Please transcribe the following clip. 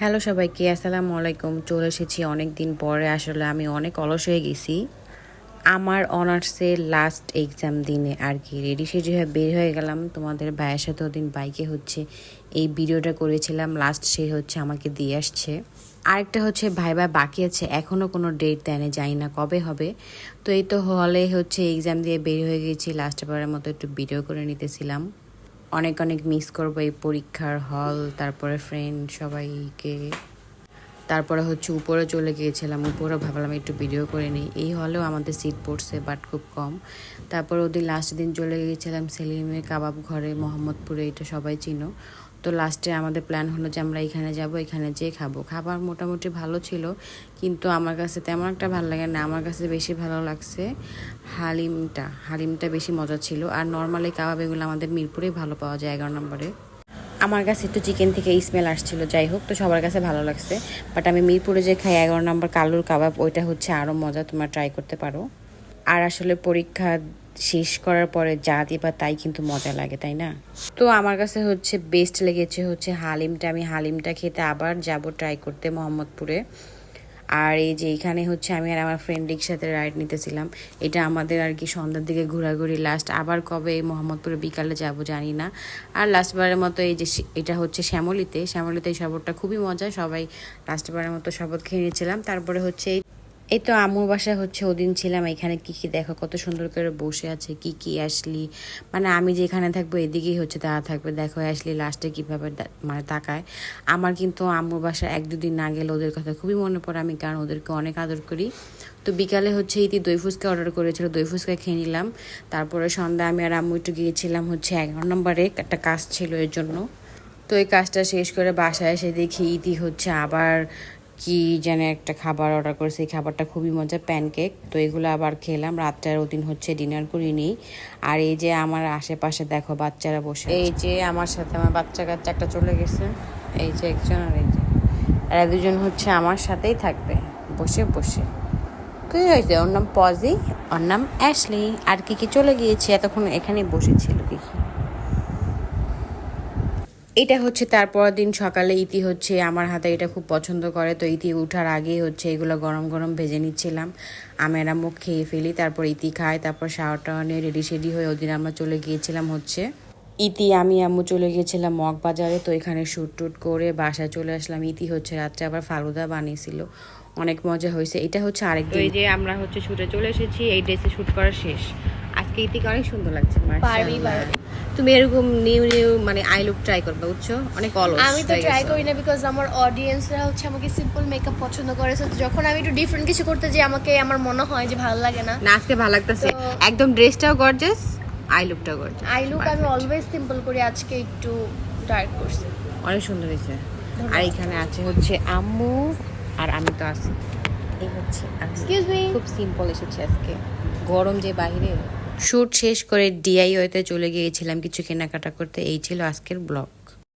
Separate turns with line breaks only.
Hello সবাইকে, আসসালামু আলাইকুম। চলে এসেছি অনেক দিন পরে। আসলে আমি অনেক অলস হয়ে গেছি। আমার অনার্সের লাস্ট এক্সাম দিনে আর কি। রেডি সেডি হয়ে বের হয়ে গেলাম। তোমাদের ভাইয়ের সাথে ওদিন বাইকে হচ্ছে এই ভিডিওটা করেছিলাম। লাস্ট সে হচ্ছে আমাকে দিয়ে আসছে। আরেকটা হচ্ছে, ভাই ভাই বাকি আছে। এখনও কোনো ডেট দেয়নি জানি না কবে হবে। তো এই তো হলে হচ্ছে এক্সাম দিয়ে বের হয়ে গেছি। লাস্ট বারের মতো একটু ভিডিও করে নিতেছিলাম। অনেক অনেক মিস করব এই পরীক্ষার হল তারপরে ফ্রেন্ড সবাইকে তারপরে হচ্ছে উপরে চলে গিয়েছিলাম, উপরে ভাবলাম একটু ভিডিও করে নিই। এই হলেও আমাদের সিট পড়ছে বাট খুব কম। তারপর ওদিন লাস্ট দিন চলে গিয়েছিলাম সেলিমের কাবাব ঘরে, মোহাম্মদপুরে, এটা সবাই চিনো। তো লাস্টে আমাদের প্ল্যান হলো যে আমরা এখানে যাব, এখানে যেয়ে খাব। খাবার মোটামুটি ভালো ছিল, কিন্তু আমার কাছে তেমন একটা ভালো লাগে না। আমার কাছে বেশি ভালো লাগছে হালিমটা। হালিমটা বেশি মজা ছিল। আর নর্মালি কাবাব এগুলো আমাদের মিরপুরেই ভালো পাওয়া যায়, এগারো নম্বরে। আমার কাছে একটু চিকেন থেকে স্মেল আসছিল, যাই হোক, তো সবার কাছে ভালো লাগছে। বাট আমি মিরপুরে যে খাই, এগারো নম্বর কালুর কাবাব, ওইটা হচ্ছে আরও মজা, তোমরা ট্রাই করতে পারো। আর আসলে পরীক্ষা শেষ করার পরে যা দিবা, তাই কিন্তু মজা লাগে, তাই না? তো আমার কাছে হচ্ছে বেস্ট লেগেছে হচ্ছে হালিমটা। আমি হালিমটা খেতে আবার যাব ট্রাই করতে মোহাম্মদপুরে। আর এই যে এখানে হচ্ছে আমি আর আমার ফ্রেন্ড রিক্সাতে রাইড নিতেছিলাম। এটা আমাদের আর কি সন্ধ্যার দিকে ঘোরাঘুরি। লাস্ট আবার কবে এই মোহাম্মদপুরে বিকালে যাব জানি না। আর লাস্টবারের মতো এই যে এটা হচ্ছে শ্যামলিতে। শ্যামলিতে এই শরবতটা খুবই মজা সবাই লাস্টবারের মতো শরবত খেয়ে নিয়েছিলাম। তারপরে হচ্ছে এই এই তো আম্মুর বাসায় হচ্ছে, ওদিন ছিলাম, এখানে কি কি দেখো, কত সুন্দর করে বসে আছে, কি কি আসলি। মানে আমি যেখানে থাকব, এদিকেই হচ্ছে তারা থাকবে। দেখো, আসলি লাস্টে কীভাবে মানে তাকায়। আমার কিন্তু আম্মুর বাসায় এক দুদিন না গেলে ওদের কথা খুবই মনে পড়ে আমি, কারণ ওদেরকে অনেক আদর করি। তো বিকালে হচ্ছে ইতি দই ফুচকা অর্ডার করেছিল, দই ফুচকা খেয়ে নিলাম। তারপরে সন্ধ্যা আমি আর আম্মু একটু গিয়েছিলাম হচ্ছে এগারো নম্বরে, একটা কাজ ছিল এর জন্য। তো এই কাজটা শেষ করে বাসায় এসে দেখি ইতি হচ্ছে আবার কি যেন একটা খাবার অর্ডার করেছে। এই খাবারটা খুবই মজা প্যানকেক তো এগুলো আবার খেলাম। রাতটার ওদিন হচ্ছে ডিনার করি করিনি। আর এই যে আমার আশেপাশে দেখো বাচ্চারা বসে এই যে আমার সাথে আমার বাচ্চা কাচ্চা একটা চলে গেছে। এই যে একজন আর এই যে। এরা দুজন হচ্ছে আমার সাথেই থাকবে। বসে বসে। কি হয়েছে? ওর নাম পজি, ওর নাম অ্যাশলি। আর কি কি চলে গিয়েছে? এতক্ষণ এখানেই বসেছিল কি কি? এটা হচ্ছে তারপর দিন সকালে ইতি হচ্ছে, আমার হাতে এটা খুব পছন্দ করে, তো ইতি উঠার আগেই হচ্ছে এগুলো গরম গরম ভেজে নিচ্ছিলাম। আমি আর মুখ খেয়ে ফেলি, তারপর ইতি খায় তারপর শাওয়ার টাওয়ার নিয়ে রেডি সেডি হয়ে ওদিন আমরা চলে গিয়েছিলাম হচ্ছে। ইতি, আমি, আম্মু চলে গিয়েছিলাম মগ বাজারে, তো এখানে শ্যুট টুট করে বাসায় চলে আসলাম। ইতি হচ্ছে রাত্রে আবার ফালুদা বানিয়েছিল। অনেক মজা হয়েছে। এটা হচ্ছে আরেক এই যে আমরা হচ্ছে শুটে চলে এসেছি, এই ড্রেসে শ্যুট করা শেষ। অনেক সুন্দর লাগছে
পারবি।
তুমি এরকম নিউ নিউ মানে আই লুক ট্রাই করবে বুঝছ? অনেক অলস
আমি তো ট্রাই করি না বিকজ আমার অডিয়েন্সরা হচ্ছে আমাকে সিম্পল মেকআপ পছন্দ করে So, যখন আমি একটু ডিফারেন্ট কিছু করতে যাই আমাকে আমার মনে হয় যে ভালো লাগে না।
না আজকে ভালো লাগতেছে। একদম ড্রেসটাও গর্জাস আই লুকটাও গর্জাস
আই লুক আমি অলওয়েজ সিম্পল করি আজকে একটু ডার্ক করছি।
অনেক সুন্দর হয়েছে। আর এখানে আছে হচ্ছে আম্মু আর আমি তো আছি। এই হচ্ছে খুব সিম্পল এসেছে আজকে। গরম যে বাইরে শুট শেষ করে ডিআইওতে চলে গিয়েছিলাম কিছু কেনাকাটা করতে। এই ছিল আজকের ব্লগ।